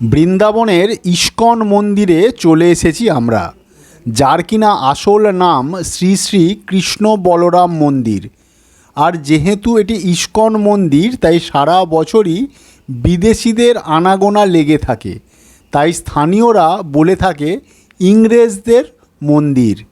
বৃন্দাবনের ইস্কন মন্দিরে চলে এসেছি আমরা, যার কিনা আসল নাম শ্রী শ্রী কৃষ্ণ বলরাম মন্দির। আর যেহেতু এটি ইস্কন মন্দির, তাই সারা বছরই বিদেশিদের আনাগোনা লেগে থাকে। তাই স্থানীয়রা বলে থাকে, ইংরেজদের মন্দির।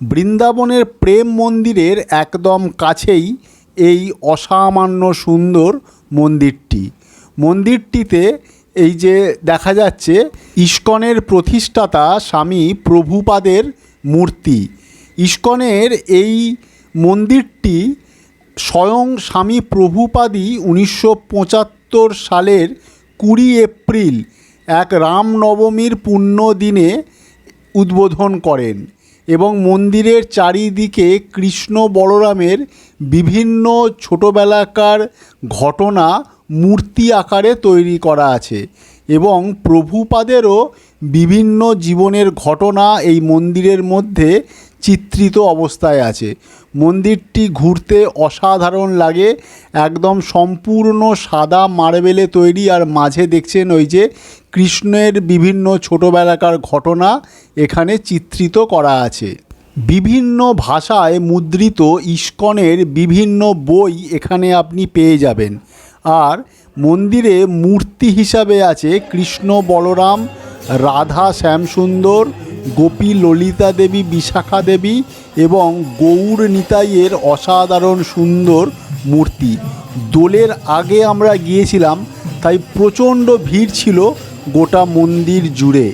বৃন্দাবনের প্রেম মন্দিরের একদম কাছেই এই অসামান্য সুন্দর মন্দিরটি। মন্দিরটিতে এই যে দেখা যাচ্ছে, ইস্কনের প্রতিষ্ঠাতা স্বামী প্রভুপাদের মূর্তি। ইস্কনের এই মন্দিরটি স্বয়ং স্বামী প্রভুপাদই উনিশশো পঁচাত্তর সালের কুড়ি এপ্রিল, এক রামনবমীর পুণ্য দিনে উদ্বোধন করেন এবং মন্দিরের চারিদিকে কৃষ্ণ বলরামের বিভিন্ন ছোটোবেলাকার ঘটনা মূর্তি আকারে তৈরি করা আছে এবং প্রভুপাদেরও বিভিন্ন জীবনের ঘটনা এই মন্দিরের মধ্যে চিত্রিত অবস্থায় আছে। মন্দিরটি ঘুরতে অসাধারণ লাগে, একদম সম্পূর্ণ সাদা মার্বেলে তৈরি আর মাঝে দেখছেন ওই যে কৃষ্ণের বিভিন্ন ছোটোবেলাকার ঘটনা এখানে চিত্রিত করা আছে। বিভিন্ন ভাষায় মুদ্রিত ইস্কনের বিভিন্ন বই এখানে আপনি পেয়ে যাবেন। আর মন্দিরে মূর্তি হিসাবে আছে কৃষ্ণ বলরাম, রাধা শ্যামসুন্দর, গোপী ললিতা দেবী, বিশাখা দেবী এবং গৌর নিতাইয়ের অসাধারণ সুন্দর মূর্তি। দোলের আগে আমরা গিয়েছিলাম, তাই প্রচণ্ড ভিড় ছিল গোটা মন্দির জুড়ে।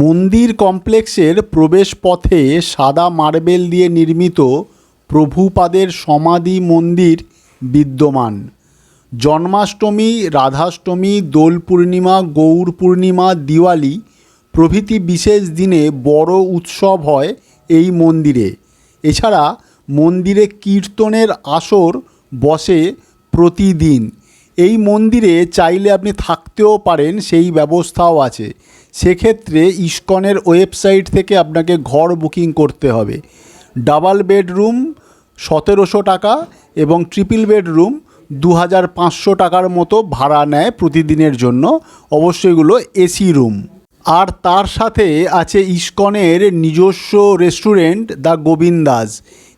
মন্দির কমপ্লেক্সের প্রবেশ পথে সাদা মার্বেল দিয়ে নির্মিত প্রভুপাদের সমাধি মন্দির বিদ্যমান। জন্মাষ্টমী, রাধাষ্টমী, দোল পূর্ণিমা, গৌর পূর্ণিমা, দিওয়ালি প্রভৃতি বিশেষ দিনে বড় উৎসব হয় এই মন্দিরে। এছাড়া মন্দিরে কীর্তনের আসর বসে প্রতিদিন। এই মন্দিরে চাইলে আপনি থাকতেও পারেন, সেই ব্যবস্থাও আছে। সেক্ষেত্রে ইস্কনের ওয়েবসাইট থেকে আপনাকে ঘর বুকিং করতে হবে। ডাবল বেডরুম সতেরোশো টাকা এবং ট্রিপল বেডরুম দু হাজার পাঁচশো টাকার মতো ভাড়া নেয় প্রতিদিনের জন্য। অবশ্যই এগুলো এসি রুম। আর তার সাথে আছে ইস্কনের নিজস্ব রেস্টুরেন্ট দ্য গোবিন্দাস।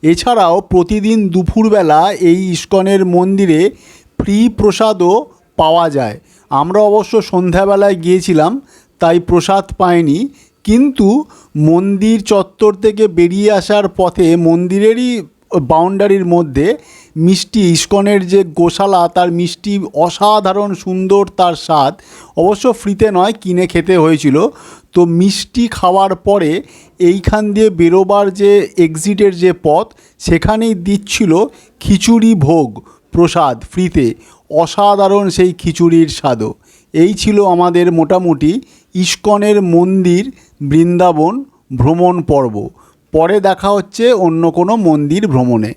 এছাড়াও প্রতিদিন দুপুরবেলা এই ইস্কনের মন্দিরে ফ্রি প্রসাদও পাওয়া যায়। আমরা অবশ্য সন্ধ্যাবেলায় গিয়েছিলাম, তাই প্রসাদ পাইনি। কিন্তু মন্দির চত্বর থেকে বেরিয়ে আসার পথে মন্দিরেরই বাউন্ডারির মধ্যে মিষ্টি, ইস্কনের যে গোশালা, তার মিষ্টি অসাধারণ সুন্দর তার স্বাদ অবশ্য ফ্রিতে নয়, কিনে খেতে হয়েছিল। তো মিষ্টি খাওয়ার পরে এইখান দিয়ে বেরোবার যে এক্সিটের যে পথ, সেখানেই দিচ্ছিল খিচুড়ি ভোগ। প্রসাদ ফ্রিতে, অসাধারণ সেই খিচুড়ির স্বাদও। এই ছিল আমাদের মোটামুটি ইস্কনের মন্দির বৃন্দাবন ভ্রমণ পর্ব। পরে দেখা হচ্ছে অন্য কোনো মন্দির ভ্রমণে।